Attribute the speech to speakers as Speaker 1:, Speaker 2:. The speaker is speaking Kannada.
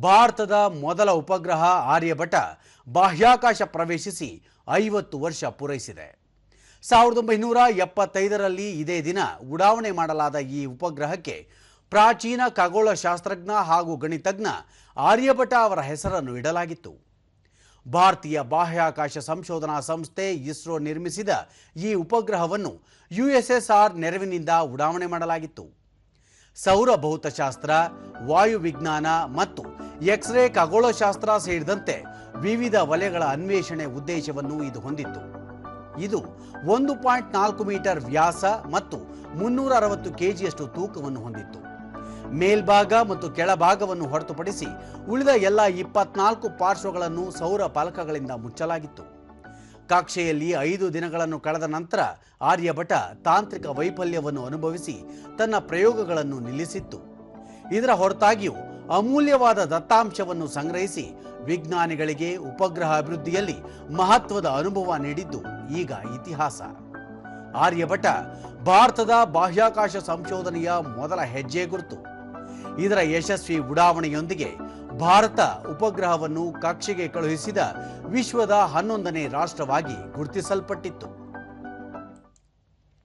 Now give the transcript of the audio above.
Speaker 1: ಭಾರತದ ಮೊದಲ ಉಪಗ್ರಹ ಆರ್ಯಭಟ ಬಾಹ್ಯಾಕಾಶ ಪ್ರವೇಶಿಸಿ ಐವತ್ತು ವರ್ಷ ಪೂರೈಸಿದೆ. ಸಾವಿರದ ಒಂಬೈನೂರ ಎಪ್ಪತ್ತೈದರಲ್ಲಿ ಇದೇ ದಿನ ಉಡಾವಣೆ ಮಾಡಲಾದ ಈ ಉಪಗ್ರಹಕ್ಕೆ ಪ್ರಾಚೀನ ಖಗೋಳ ಶಾಸ್ತ್ರಜ್ಞ ಹಾಗೂ ಗಣಿತಜ್ಞ ಆರ್ಯಭಟ ಅವರ ಹೆಸರನ್ನು ಇಡಲಾಗಿತ್ತು. ಭಾರತೀಯ ಬಾಹ್ಯಾಕಾಶ ಸಂಶೋಧನಾ ಸಂಸ್ಥೆ ಇಸ್ರೋ ನಿರ್ಮಿಸಿದ ಈ ಉಪಗ್ರಹವನ್ನು ಯುಎಸ್ಎಸ್ಆರ್ ನೆರವಿನಿಂದ ಉಡಾವಣೆ ಮಾಡಲಾಗಿತ್ತು. ಸೌರ ಭೌತಶಾಸ್ತ್ರ, ವಾಯುವಿಜ್ಞಾನ ಮತ್ತು ಎಕ್ಸ್ರೇ, ಖಗೋಳಶಾಸ್ತ್ರ ಸೇರಿದಂತೆ ವಿವಿಧ ವಲಯಗಳ ಅನ್ವೇಷಣೆ ಉದ್ದೇಶವನ್ನು ಇದು ಹೊಂದಿತ್ತು. ಇದು ಒಂದು ಪಾಯಿಂಟ್ ನಾಲ್ಕು ಮೀಟರ್ ವ್ಯಾಸ ಮತ್ತು ಮುನ್ನೂರ ಅರವತ್ತು ಕೆಜಿಯಷ್ಟು ತೂಕವನ್ನು ಹೊಂದಿತ್ತು. ಮೇಲ್ಭಾಗ ಮತ್ತು ಕೆಳಭಾಗವನ್ನು ಹೊರತುಪಡಿಸಿ ಉಳಿದ ಎಲ್ಲ ಇಪ್ಪತ್ನಾಲ್ಕು ಪಾರ್ಶ್ವಗಳನ್ನು ಸೌರ ಫಲಕಗಳಿಂದ ಮುಚ್ಚಲಾಗಿತ್ತು. ಕಕ್ಷೆಯಲ್ಲಿ ಐದು ದಿನಗಳನ್ನು ಕಳೆದ ನಂತರ ಆರ್ಯಭಟ ತಾಂತ್ರಿಕ ವೈಫಲ್ಯವನ್ನು ಅನುಭವಿಸಿ ತನ್ನ ಪ್ರಯೋಗಗಳನ್ನು ನಿಲ್ಲಿಸಿತ್ತು. ಇದರ ಹೊರತಾಗಿಯೂ ಅಮೂಲ್ಯವಾದ ದತ್ತಾಂಶವನ್ನು ಸಂಗ್ರಹಿಸಿ ವಿಜ್ಞಾನಿಗಳಿಗೆ ಉಪಗ್ರಹ ಅಭಿವೃದ್ಧಿಯಲ್ಲಿ ಮಹತ್ವದ ಅನುಭವ ನೀಡಿದ್ದು ಈಗ ಇತಿಹಾಸ. ಆರ್ಯಭಟ ಭಾರತದ ಬಾಹ್ಯಾಕಾಶ ಸಂಶೋಧನೆಯ ಮೊದಲ ಹೆಜ್ಜೆ ಗುರುತು. ಇದರ ಯಶಸ್ವಿ ಉಡಾವಣೆಯೊಂದಿಗೆ ಭಾರತ ಉಪಗ್ರಹವನ್ನು ಕಕ್ಷೆಗೆ ಕಳುಹಿಸಿದ ವಿಶ್ವದ ಹನ್ನೊಂದನೇ ರಾಷ್ಟ್ರವಾಗಿ ಗುರುತಿಸಲ್ಪಟ್ಟಿತ್ತು.